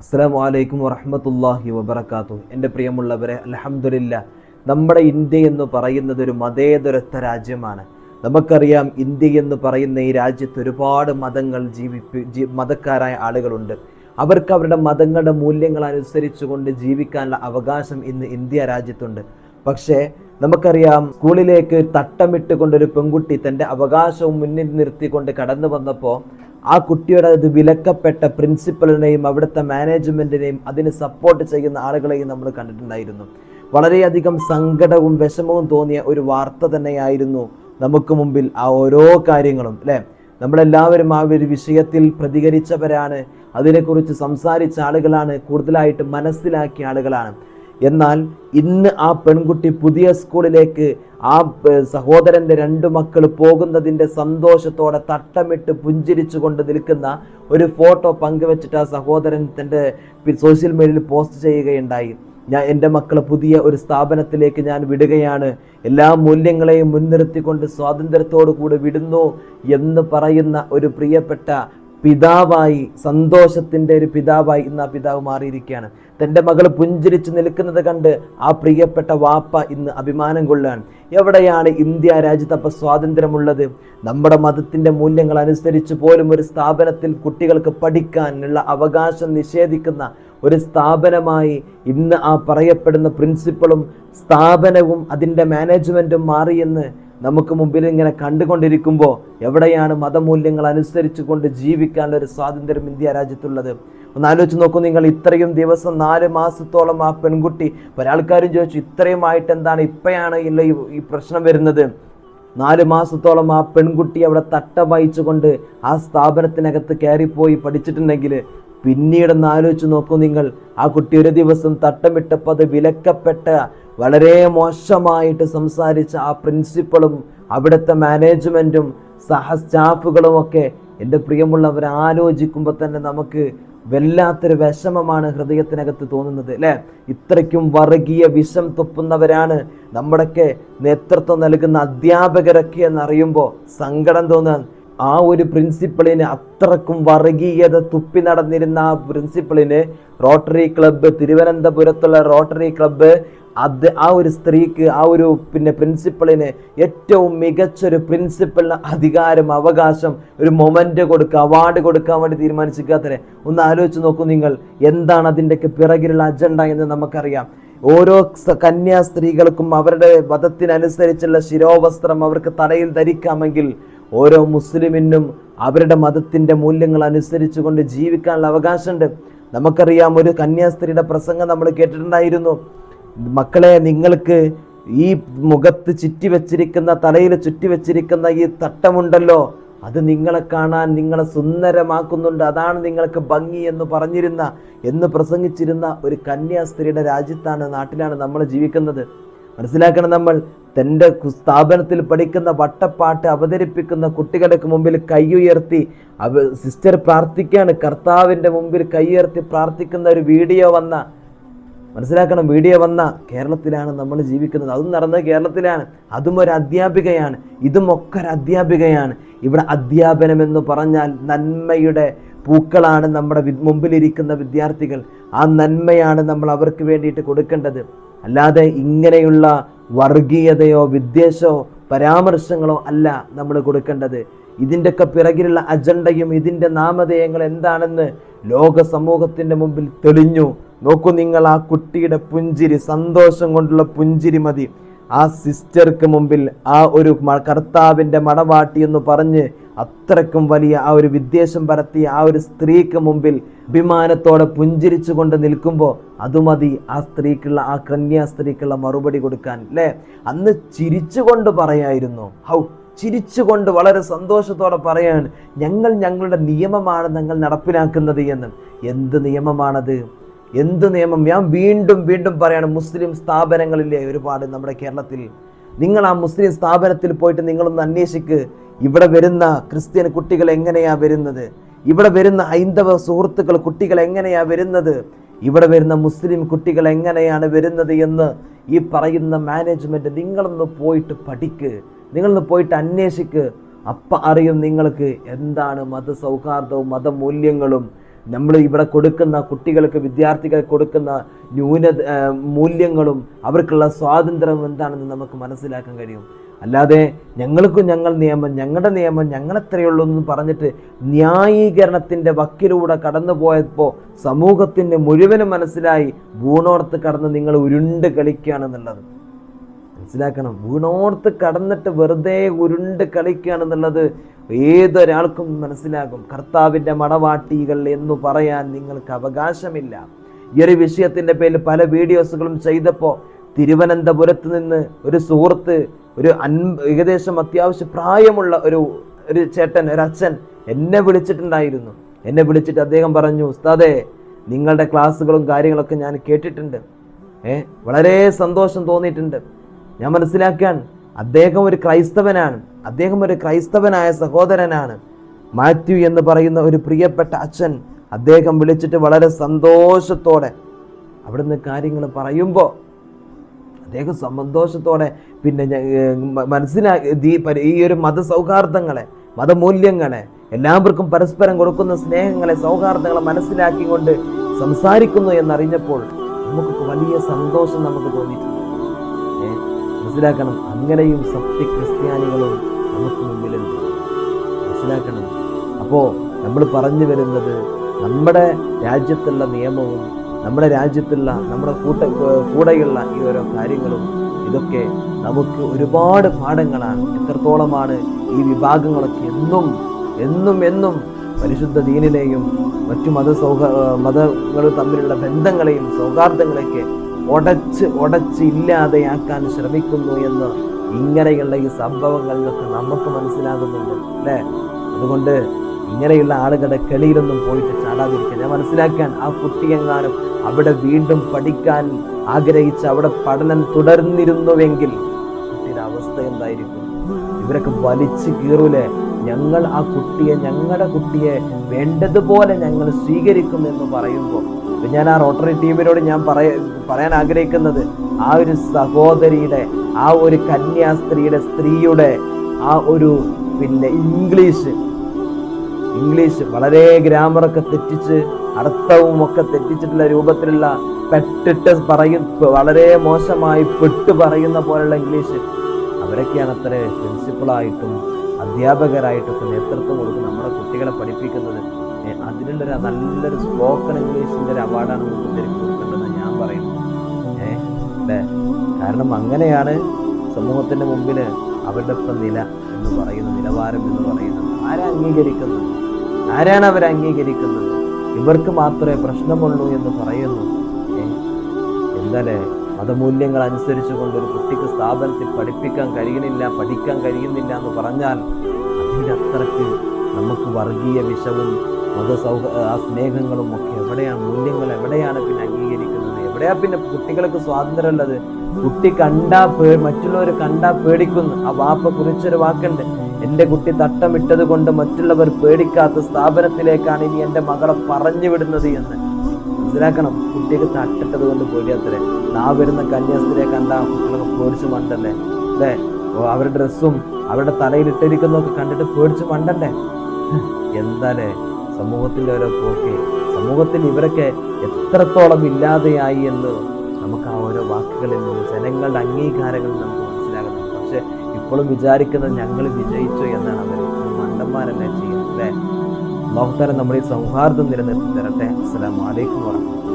അസ്സാം വലൈക്കും വറഹമത്തല്ലാഹി വബർക്കാത്തു എന്റെ പ്രിയമുള്ളവരെ അലഹമില്ല നമ്മുടെ ഇന്ത്യ എന്ന് പറയുന്നത് ഒരു മതേതരത്വ രാജ്യമാണ്. നമുക്കറിയാം ഇന്ത്യ എന്ന് പറയുന്ന ഈ രാജ്യത്ത് ഒരുപാട് മതങ്ങൾ ജീവിപ്പി മതക്കാരായ ആളുകളുണ്ട്. അവർക്ക് അവരുടെ മതങ്ങളുടെ മൂല്യങ്ങൾ അനുസരിച്ചുകൊണ്ട് ജീവിക്കാനുള്ള അവകാശം ഇന്ന് ഇന്ത്യ രാജ്യത്തുണ്ട്. പക്ഷേ നമുക്കറിയാം സ്കൂളിലേക്ക് തട്ടമിട്ടുകൊണ്ട് ഒരു പെൺകുട്ടി തന്റെ അവകാശവും മുന്നിൽ നിർത്തിക്കൊണ്ട് കടന്നു വന്നപ്പോൾ ആ കുട്ടിയുടെ അത് വിലക്കപ്പെട്ട പ്രിൻസിപ്പലിനെയും അവിടുത്തെ മാനേജ്മെന്റിനെയും അതിന് സപ്പോർട്ട് ചെയ്യുന്ന ആളുകളെയും നമ്മൾ കണ്ടിട്ടുണ്ടായിരുന്നു. വളരെയധികം സങ്കടവും വിഷമവും തോന്നിയ ഒരു വാർത്ത തന്നെയായിരുന്നു നമുക്ക് മുമ്പിൽ ആ ഓരോ കാര്യങ്ങളും അല്ലേ? നമ്മളെല്ലാവരും ആ ഒരു വിഷയത്തിൽ പ്രതികരിച്ചവരാണ്. അതിനെക്കുറിച്ച് സംസാരിച്ച ആളുകളാണ് കൂടുതലായിട്ട് മനസ്സിലാക്കിയ ആളുകളാണ്. എന്നാൽ ഇന്ന് ആ പെൺകുട്ടി പുതിയ സ്കൂളിലേക്ക് ആ സഹോദരന്റെ രണ്ട് മക്കൾ പോകുന്നതിന്റെ സന്തോഷത്തോടെ തട്ടമിട്ട് പുഞ്ചിരിച്ചു കൊണ്ട് നിൽക്കുന്ന ഒരു ഫോട്ടോ പങ്കുവച്ചിട്ട് ആ സഹോദരൻ തന്റെ സോഷ്യൽ മീഡിയയിൽ പോസ്റ്റ് ചെയ്യുകയുണ്ടായി. ഞാൻ എന്റെ മക്കളെ പുതിയ ഒരു സ്ഥാപനത്തിലേക്ക് ഞാൻ വിടുകയാണ്. എല്ലാ മൂല്യങ്ങളെയും മുൻനിർത്തിക്കൊണ്ട് സ്വാതന്ത്ര്യത്തോടു കൂടി വിടുന്നു എന്ന് പറയുന്ന ഒരു പ്രിയപ്പെട്ട പിതാവായി സന്തോഷത്തിന്റെ ഒരു പിതാവായി ഇന്ന് ആ പിതാവ് മാറിയിരിക്കുകയാണ്. തന്റെ മകൾ പുഞ്ചിരിച്ച് നിൽക്കുന്നത് കണ്ട് ആ പ്രിയപ്പെട്ട വാപ്പ ഇന്ന് അഭിമാനം കൊള്ളുകയാണ്. എവിടെയാണ് ഇന്ത്യ രാജ്യത്ത് അപ്പോൾ സ്വാതന്ത്ര്യമുള്ളത്? നമ്മുടെ മതത്തിന്റെ മൂല്യങ്ങൾ അനുസരിച്ച് പോലും ഒരു സ്ഥാപനത്തിൽ കുട്ടികൾക്ക് പഠിക്കാനുള്ള അവകാശം നിഷേധിക്കുന്ന ഒരു സ്ഥാപനമായി ഇന്ന് ആ പറയപ്പെടുന്ന പ്രിൻസിപ്പളും സ്ഥാപനവും അതിന്റെ മാനേജ്മെന്റും മാറിയെന്ന് നമുക്ക് മുമ്പിൽ ഇങ്ങനെ കണ്ടുകൊണ്ടിരിക്കുമ്പോൾ എവിടെയാണ് മതമൂല്യങ്ങൾ അനുസരിച്ചു കൊണ്ട് ജീവിക്കാനുള്ള ഒരു സ്വാതന്ത്ര്യം ഇന്ത്യ രാജ്യത്തുള്ളത്? ഒന്ന് ആലോചിച്ച് നോക്കൂ നിങ്ങൾ ഇത്രയും ദിവസം നാല് മാസത്തോളം ആ പെൺകുട്ടി ഒരാൾക്കാരും ചോദിച്ചു ഇത്രയും ആയിട്ട് എന്താണ് ഇപ്പോഴാണ് ഇല്ല ഈ- പ്രശ്നം വരുന്നത്? നാല് മാസത്തോളം ആ പെൺകുട്ടി അവിടെ തട്ട വായിച്ചുകൊണ്ട് ആ സ്ഥാപനത്തിനകത്ത് കയറിപ്പോയി പഠിച്ചിട്ടുണ്ടെങ്കിൽ പിന്നീടൊന്ന് ആലോചിച്ച് നോക്കൂ നിങ്ങൾ. ആ കുട്ടി ഒരു ദിവസം തട്ടമിട്ടപ്പോൾ അത് വിലക്കപ്പെട്ട വളരെ മോശമായിട്ട് സംസാരിച്ച ആ പ്രിൻസിപ്പളും അവിടുത്തെ മാനേജ്മെന്റും സഹ സ്റ്റാഫുകളും ഒക്കെ എന്റെ പ്രിയമുള്ളവർ ആലോചിക്കുമ്പോൾ തന്നെ നമുക്ക് വല്ലാത്തൊരു വിഷമമാണ് ഹൃദയത്തിനകത്ത് തോന്നുന്നത് അല്ലേ? ഇത്രയ്ക്കും വർഗീയ വിഷം തൊപ്പുന്നവരാണ് നമ്മുടെയൊക്കെ നേതൃത്വം നൽകുന്ന അധ്യാപകരൊക്കെ എന്നറിയുമ്പോൾ സങ്കടം തോന്നാൻ ആ ഒരു പ്രിൻസിപ്പളിന് അത്രക്കും വർഗീയത തുപ്പി നടന്നിരുന്ന ആ പ്രിൻസിപ്പളിന് റോട്ടറി ക്ലബ്ബ് തിരുവനന്തപുരത്തുള്ള റോട്ടറി ക്ലബ്ബ് അത് ആ ഒരു സ്ത്രീക്ക് ആ ഒരു പിന്നെ പ്രിൻസിപ്പളിന് ഏറ്റവും മികച്ചൊരു പ്രിൻസിപ്പളിന് അധികാരം അവകാശം ഒരു മൊമെന്റ് കൊടുക്കുക അവാർഡ് കൊടുക്കാൻ വേണ്ടി തീരുമാനിച്ചിരിക്കാത്തതിനെ ഒന്ന് ആലോചിച്ച് നോക്കൂ നിങ്ങൾ എന്താണ് അതിന്റെയൊക്കെ പിറകിലുള്ള അജണ്ട എന്ന് നമുക്കറിയാം. ഓരോ കന്യാസ്ത്രീകൾക്കും കന്യാ സ്ത്രീകൾക്കും അവരുടെ വധത്തിനനുസരിച്ചുള്ള ശിരോവസ്ത്രം അവർക്ക് തലയിൽ ധരിക്കാമെങ്കിൽ ഓരോ മുസ്ലിമിനും അവരുടെ മതത്തിന്റെ മൂല്യങ്ങൾ അനുസരിച്ചുകൊണ്ട് ജീവിക്കാനുള്ള അവകാശമുണ്ട്. നമുക്കറിയാം ഒരു കന്യാസ്ത്രീയുടെ പ്രസംഗം നമ്മൾ കേട്ടിട്ടുണ്ടായിരുന്നു. മക്കളെ നിങ്ങൾക്ക് ഈ മുഖത്ത് ചുറ്റി വെച്ചിരിക്കുന്ന തലയിൽ ചുറ്റി വെച്ചിരിക്കുന്ന ഈ തട്ടമുണ്ടല്ലോ. അത് നിങ്ങളെ കാണാൻ നിങ്ങളെ സുന്ദരമാക്കുന്നുണ്ട്. അതാണ് നിങ്ങൾക്ക് ഭംഗി എന്ന് പറഞ്ഞിരുന്ന എന്ന് പ്രസംഗിച്ചിരുന്ന ഒരു കന്യാസ്ത്രീയുടെ രാജ്യത്താണ് നാട്ടിലാണ് നമ്മൾ ജീവിക്കുന്നത്. മനസ്സിലാക്കണം നമ്മൾ. തന്റെ സ്ഥാപനത്തിൽ പഠിക്കുന്ന വട്ടപ്പാട്ട് അവതരിപ്പിക്കുന്ന കുട്ടികളുടെ മുമ്പിൽ കൈയുയർത്തി അവ സിസ്റ്റർ പ്രാർത്ഥിക്കുകയാണ്. കർത്താവിന്റെ മുമ്പിൽ കൈയുയർത്തി പ്രാർത്ഥിക്കുന്ന ഒരു വീഡിയോ വന്ന മനസ്സിലാക്കണം വീഡിയോ വന്ന കേരളത്തിലാണ് നമ്മൾ ജീവിക്കുന്നത്. അതും നടന്നത് കേരളത്തിലാണ്. അതും ഒരു അധ്യാപികയാണ്. ഇതും ഒക്കെ ഒരു അധ്യാപികയാണ്. ഇവിടെ അധ്യാപനം എന്ന് പറഞ്ഞാൽ നന്മയുടെ പൂക്കളാണ് നമ്മുടെ മുമ്പിലിരിക്കുന്ന വിദ്യാർത്ഥികൾ. ആ നന്മയാണ് നമ്മൾ അവർക്ക് വേണ്ടിയിട്ട് കൊടുക്കേണ്ടത്. അല്ലാതെ ഇങ്ങനെയുള്ള വർഗീയതയോ വിദ്വേഷമോ പരാമർശങ്ങളോ അല്ല നമ്മൾ കൊടുക്കേണ്ടത്. ഇതിന്റെയൊക്കെ പിറകിലുള്ള അജണ്ടയും ഇതിന്റെ നാമധേയങ്ങൾ എന്താണെന്ന് ലോക സമൂഹത്തിന്റെ മുമ്പിൽ തെളിഞ്ഞു. നോക്കൂ നിങ്ങൾ ആ കുട്ടിയുടെ പുഞ്ചിരി സന്തോഷം കൊണ്ടുള്ള പുഞ്ചിരി മതി. ആ സിസ്റ്റർക്ക് മുമ്പിൽ ആ ഒരു കർത്താവിന്റെ മണവാട്ടി എന്ന് പറഞ്ഞ് അത്രക്കും വലിയ ആ ഒരു വിദ്വേഷം പരത്തിയ ആ ഒരു സ്ത്രീക്ക് മുമ്പിൽ അഭിമാനത്തോടെ പുഞ്ചിരിച്ചു കൊണ്ട് നിൽക്കുമ്പോൾ അതുമതി ആ സ്ത്രീക്കുള്ള ആ കന്യാ സ്ത്രീക്കുള്ള മറുപടി കൊടുക്കാൻ അല്ലേ? അന്ന് ചിരിച്ചുകൊണ്ട് പറയായിരുന്നു. ഹൗ ചിരിച്ചുകൊണ്ട് വളരെ സന്തോഷത്തോടെ പറയാണ് ഞങ്ങൾ ഞങ്ങളുടെ നിയമമാണ് ഞങ്ങൾ നടപ്പിലാക്കുന്നത് എന്ന്. എന്ത് നിയമമാണത്? എന്ത് നിയമം? ഞാൻ വീണ്ടും വീണ്ടും പറയാണ് മുസ്ലിം സ്ഥാപനങ്ങളിലെ ഒരുപാട് നമ്മുടെ കേരളത്തിൽ. നിങ്ങൾ ആ മുസ്ലിം സ്ഥാപനത്തിൽ പോയിട്ട് നിങ്ങളൊന്ന് അന്വേഷിക്ക്. ഇവിടെ വരുന്ന ക്രിസ്ത്യൻ കുട്ടികൾ എങ്ങനെയാ വരുന്നത്? ഇവിടെ വരുന്ന ഹൈന്ദവ സുഹൃത്തുക്കൾ കുട്ടികൾ എങ്ങനെയാ വരുന്നത്? ഇവിടെ വരുന്ന മുസ്ലിം കുട്ടികൾ എങ്ങനെയാണ് വരുന്നത് എന്ന് ഈ പറയുന്ന മാനേജ്മെന്റ് നിങ്ങളൊന്ന് പോയിട്ട് പഠിക്ക്. നിങ്ങളൊന്ന് പോയിട്ട് അന്വേഷിക്ക്. അപ്പം അറിയും നിങ്ങൾക്ക് എന്താണ് മത മതസൗഹാർദ്ദവും മതമൂല്യങ്ങളും നമ്മൾ ഇവിടെ കൊടുക്കുന്ന കുട്ടികൾക്ക് വിദ്യാർത്ഥികൾക്ക് കൊടുക്കുന്ന ന്യൂന മൂല്യങ്ങളും അവർക്കുള്ള സ്വാതന്ത്ര്യം എന്താണെന്ന് നമുക്ക് മനസ്സിലാക്കാൻ കഴിയും. അല്ലാതെ ഞങ്ങൾക്കും ഞങ്ങൾ നിയമം ഞങ്ങളുടെ നിയമം ഞങ്ങളെത്രയുള്ളൂ എന്ന് പറഞ്ഞിട്ട് ന്യായീകരണത്തിന്റെ വക്കിലൂടെ കടന്നു പോയപ്പോൾ സമൂഹത്തിന്റെ മുഴുവനും മനസ്സിലായി ഭൂണോർത്ത് കടന്ന് നിങ്ങൾ ഉരുണ്ട് കളിക്കുകയാണെന്നുള്ളത് മനസ്സിലാക്കണം. വീണോർത്ത് കടന്നിട്ട് വെറുതെ ഉരുണ്ട് കളിക്കുകയാണെന്നുള്ളത് ഏതൊരാൾക്കും മനസ്സിലാകും. കർത്താവിന്റെ മടവാട്ടികൾ എന്ന് പറയാൻ നിങ്ങൾക്ക് അവകാശമില്ല. ഈ ഒരു വിഷയത്തിന്റെ പേരിൽ പല വീഡിയോസുകളും ചെയ്തപ്പോൾ തിരുവനന്തപുരത്ത് നിന്ന് ഒരു സുഹൃത്ത് ഒരു അൻ ഏകദേശം അത്യാവശ്യം പ്രായമുള്ള ഒരു ഒരു ചേട്ടൻ ഒരു അച്ഛൻ എന്നെ വിളിച്ചിട്ടുണ്ടായിരുന്നു. എന്നെ വിളിച്ചിട്ട് അദ്ദേഹം പറഞ്ഞു ഉസ്താദേ നിങ്ങളുടെ ക്ലാസ്സുകളും കാര്യങ്ങളൊക്കെ ഞാൻ കേട്ടിട്ടുണ്ട്. ഏ വളരെ സന്തോഷം തോന്നിയിട്ടുണ്ട്. ഞാൻ മനസ്സിലാക്കാൻ അദ്ദേഹം ഒരു ക്രൈസ്തവനാണ്. അദ്ദേഹം ഒരു ക്രൈസ്തവനായ സഹോദരനാണ്. മാത്യു എന്ന് പറയുന്ന ഒരു പ്രിയപ്പെട്ട അച്ഛൻ അദ്ദേഹം വിളിച്ചിട്ട് വളരെ സന്തോഷത്തോടെ അവിടുന്ന് കാര്യങ്ങൾ പറയുമ്പോൾ അദ്ദേഹം സന്തോഷത്തോടെ പിന്നെ മനസ്സിലാക്കി ഈ ഒരു മത ഒരു മതസൗഹാർദ്ദങ്ങളെ മതമൂല്യങ്ങളെ എല്ലാവർക്കും പരസ്പരം കൊടുക്കുന്ന സ്നേഹങ്ങളെ സൗഹാർദ്ദങ്ങളെ മനസ്സിലാക്കിക്കൊണ്ട് സംസാരിക്കുന്നു എന്നറിഞ്ഞപ്പോൾ നമുക്ക് വലിയ സന്തോഷം നമുക്ക് തോന്നിയിട്ടുണ്ട്. മനസ്സിലാക്കണം. അങ്ങനെയും സത്യ ക്രിസ്ത്യാനികളും നമുക്ക് മുമ്പിലുണ്ട് മനസ്സിലാക്കണം. അപ്പോൾ നമ്മൾ പറഞ്ഞു വരുന്നത് നമ്മുടെ രാജ്യത്തുള്ള നിയമവും നമ്മുടെ രാജ്യത്തുള്ള നമ്മുടെ കൂട്ട കൂടെയുള്ള ഈ ഓരോ കാര്യങ്ങളും ഇതൊക്കെ നമുക്ക് ഒരുപാട് പാഠങ്ങളാണ്. എത്രത്തോളമാണ് ഈ വിഭാഗങ്ങളൊക്കെ എന്നും എന്നും എന്നും പരിശുദ്ധ ദീനിനെയും മറ്റു മത സൗഹ മതങ്ങൾ തമ്മിലുള്ള ബന്ധങ്ങളെയും സൗഹാർദ്ദങ്ങളെയൊക്കെ ഉടച്ച് ഉടച്ച് ഇല്ലാതെയാക്കാൻ ശ്രമിക്കുന്നു എന്ന് ഇങ്ങനെയുള്ള ഈ സംഭവങ്ങളിൽ നിന്നൊക്കെ നമുക്ക് മനസ്സിലാകുന്നുണ്ട് അല്ലേ? അതുകൊണ്ട് ഇങ്ങനെയുള്ള ആളുകളുടെ കളിയിലൊന്നും പോയിട്ട് ചാടാതിരിക്കാൻ ഞാൻ മനസ്സിലാക്കാൻ ആ കുട്ടിയെങ്ങാനും അവിടെ വീണ്ടും പഠിക്കാൻ ആഗ്രഹിച്ച് അവിടെ പഠനം തുടർന്നിരുന്നുവെങ്കിൽ കുട്ടിയുടെ അവസ്ഥ എന്തായിരിക്കും? ഇവരൊക്കെ വലിച്ചു കീറൂലേ? ഞങ്ങൾ ആ കുട്ടിയെ ഞങ്ങളുടെ കുട്ടിയെ വേണ്ടതുപോലെ ഞങ്ങൾ സ്വീകരിക്കും എന്ന് പറയുമ്പോൾ ഞാൻ ആ റോട്ടറി ടീമിനോട് ഞാൻ പറയ പറയാൻ ആഗ്രഹിക്കുന്നത്. ആ ഒരു സഹോദരിയുടെ ആ ഒരു കന്യാസ്ത്രീയുടെ സ്ത്രീയുടെ ആ ഒരു പിന്നെ ഇംഗ്ലീഷ് ഇംഗ്ലീഷ് വളരെ ഗ്രാമറൊക്കെ തെറ്റിച്ച് അർത്ഥവും ഒക്കെ തെറ്റിച്ചിട്ടുള്ള രൂപത്തിലുള്ള പെട്ടിട്ട് പറയും വളരെ മോശമായി പെട്ട് പറയുന്ന പോലുള്ള ഇംഗ്ലീഷ്. അവരൊക്കെയാണ് അത്ര പ്രിൻസിപ്പളായിട്ടും അധ്യാപകരായിട്ടൊക്കെ നേതൃത്വം കൊടുത്ത് നമ്മുടെ കുട്ടികളെ പഠിപ്പിക്കുന്നത്. അതിനുള്ളൊരു നല്ലൊരു സ്പോക്കൺ ഇംഗ്ലീഷിന്റെ ഒരു അവാർഡാണ് തിരിച്ചു കൊടുക്കേണ്ടതെന്ന് ഞാൻ പറയുന്നു. ഏ കാരണം അങ്ങനെയാണ് സമൂഹത്തിന്റെ മുമ്പിൽ അവരുടെ ഇപ്പം നില എന്ന് പറയുന്ന നിലവാരം എന്ന് പറയുന്നത്. ആരാ അംഗീകരിക്കുന്നത്? ആരാണ് അവർ അംഗീകരിക്കുന്നത്? ഇവർക്ക് മാത്രമേ പ്രശ്നമുള്ളൂ എന്ന് പറയുന്നു. എന്താലേ? മതമൂല്യങ്ങൾ അനുസരിച്ച് കൊണ്ട് ഒരു കുട്ടിക്ക് സ്ഥാപനത്തിൽ പഠിപ്പിക്കാൻ കഴിയുന്നില്ല പഠിക്കാൻ കഴിയുന്നില്ല എന്ന് പറഞ്ഞാൽ അതിന്റെ അത്രയ്ക്ക് നമുക്ക് വർഗീയ വിഷവും മതസൗഹ ആ സ്നേഹങ്ങളും ഒക്കെ എവിടെയാണ് മൂല്യങ്ങൾ എവിടെയാണ് പിന്നെ അംഗീകരിക്കുന്നത്? എവിടെയാ പിന്നെ കുട്ടികൾക്ക് സ്വാതന്ത്ര്യമുള്ളത്? കുട്ടി കണ്ടാ പേ മറ്റുള്ളവർ കണ്ടാ പേടിക്കുന്നു. ആ വാപ്പ കുറിച്ചൊരു വാക്കുണ്ട്. എന്റെ കുട്ടി തട്ടമിട്ടത് കൊണ്ട് മറ്റുള്ളവർ പേടിക്കാത്ത സ്ഥാപനത്തിലേക്കാണ് ഇനി എന്റെ മകളെ പറഞ്ഞു വിടുന്നത് എന്ന്. മനസ്സിലാക്കണം. കുട്ടിക്ക് തട്ടിട്ടത് കൊണ്ട് പേടിയാത്രേ നാ വരുന്ന കന്യാസ്ത്രീയെ കണ്ട കുട്ടികളൊക്കെ പേടിച്ച് മണ്ടല്ലേ? അല്ലേ? അവരുടെ ഡ്രസ്സും അവരുടെ തലയിൽ ഇട്ടിരിക്കുന്നതൊക്കെ കണ്ടിട്ട് പേടിച്ച് മണ്ടല്ലേ? എന്താലേ? സമൂഹത്തിന്റെ ഓരോ പോക്കെ സമൂഹത്തിൽ ഇവരൊക്കെ എത്രത്തോളം ഇല്ലാതെയായി എന്ന് നമുക്ക് ആ ഓരോ വാക്കുകളിൽ നിന്ന് ജനങ്ങളുടെ അംഗീകാരങ്ങളിൽ നമുക്ക് മനസ്സിലാകുന്നു പക്ഷെ ഇപ്പോഴും വിചാരിക്കുന്നത് ഞങ്ങൾ വിജയിച്ചു എന്നാണ് അവർ മണ്ടന്മാരെന്നെ ചെയ്യുന്നത്. അല്ലേ? ലോകത്തരം നമ്മൾ ഈ സൗഹാർദ്ദം നിലനിർത്തി തരട്ടെ. അസ്സലാമലൈക്കും അലൈക്കും വറഹ്മത്തുള്ളാഹി